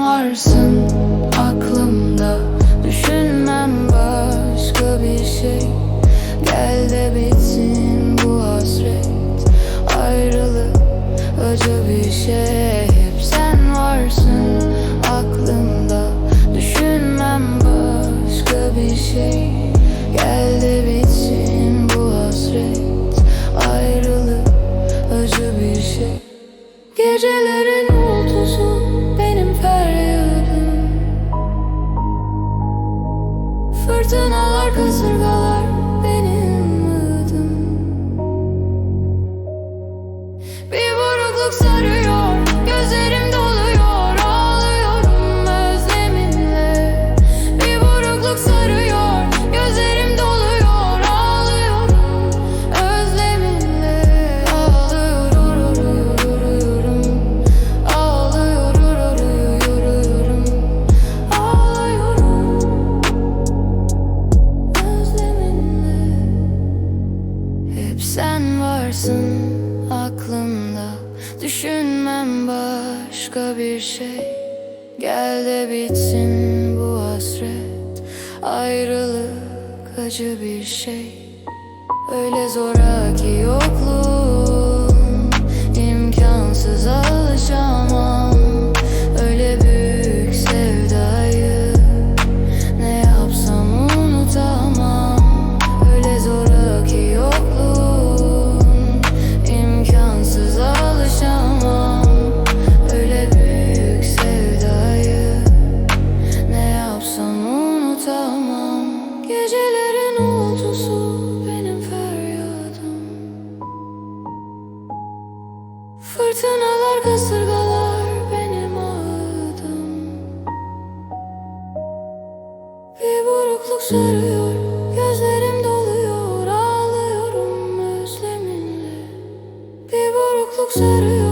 varsın aklımda. Düşünmem başka bir şey. Gel de bitsin bu hasret. Ayrılık acı bir şey. Hep sen varsın aklımda. Düşünmem başka bir şey. Gel de bitsin burukluk sarıyor gözlerim doluyor Ağlıyorum özleminle Bir burukluk sarıyor gözlerim doluyor Ağlıyorum özleminle Ağlıyorum Ağlıyorum Ağlıyorum özleminle hep sen varsın başka bir şey. Gel de bitsin bu hasret. Ayrılık acı bir şey. Öyle zoraki yokluğun tutkusu benim feryadım Fırtınalar kasırgalar benim ağıdım Bir burukluk sarıyor gözlerim doluyor Ağlıyorum özleminle. Bir burukluk sarıyor.